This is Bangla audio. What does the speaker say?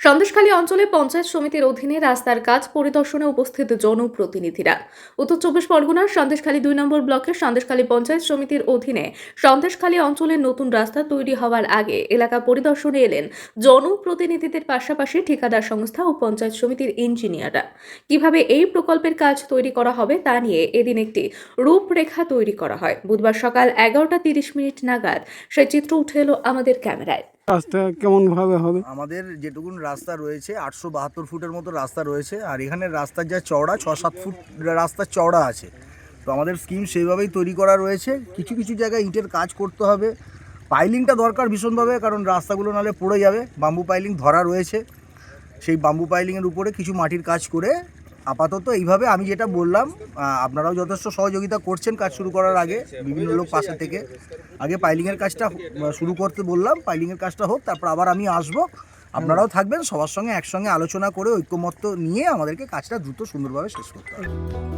সন্দেশখালী অঞ্চলে পঞ্চায়েত সমিতির অধীনে রাস্তার কাজ পরিদর্শনে উপস্থিত জনপ্রতিনিধিরা। উত্তর চব্বিশ পরগনার সন্দেশখালী দুই নম্বর ব্লকের সন্দেশখালী পঞ্চায়েত সমিতির অধীনে সন্দেশখালী অঞ্চলের নতুন রাস্তা তৈরি হওয়ার আগে এলাকা পরিদর্শনে এলেন জনপ্রতিনিধিদের পাশাপাশি ঠিকাদার সংস্থা ও পঞ্চায়েত সমিতির ইঞ্জিনিয়াররা। কীভাবে এই প্রকল্পের কাজ তৈরি করা হবে তা নিয়ে এদিন একটি রূপরেখা তৈরি করা হয়। বুধবার সকাল এগারোটা তিরিশ মিনিট নাগাদ সেই চিত্র উঠে এলো আমাদের ক্যামেরায়। রাস্তা কেমন ভাবে হবে? আমাদের যেটুকুন রাস্তা রয়েছে, আটশো বাহাত্তর ফুটের মতো রাস্তা রয়েছে, আর এখানে রাস্তার যা চওড়া ছ সাত ফুট রাস্তার চওড়া আছে। তো আমাদের স্কিম সেইভাবেই তৈরি করা রয়েছে। কিছু কিছু জায়গায় ইটের কাজ করতে হবে। পাইলিংটা দরকার ভীষণভাবে, কারণ রাস্তাগুলো নালে পড়ে যাবে। বাম্বু পাইলিং ধরা রয়েছে। সেই বাম্বু পাইলিংয়ের উপরে কিছু মাটির কাজ করে আপাতত এইভাবে আমি যেটা বললাম আপনারাও যথেষ্ট সহযোগিতা করছেন কাজ শুরু করার আগে, বিভিন্ন লোক পাশে থেকে। আগে পাইলিংয়ের কাজটা শুরু করতে বললাম, পাইলিংয়ের কাজটা হোক, তারপর আবার আমি আসব। আপনারাও থাকবেন, সবার সঙ্গে একসঙ্গে আলোচনা করে ঐক্যমত্য নিয়ে আমাদেরকে কাজটা দ্রুত সুন্দরভাবে শেষ করতে হবে।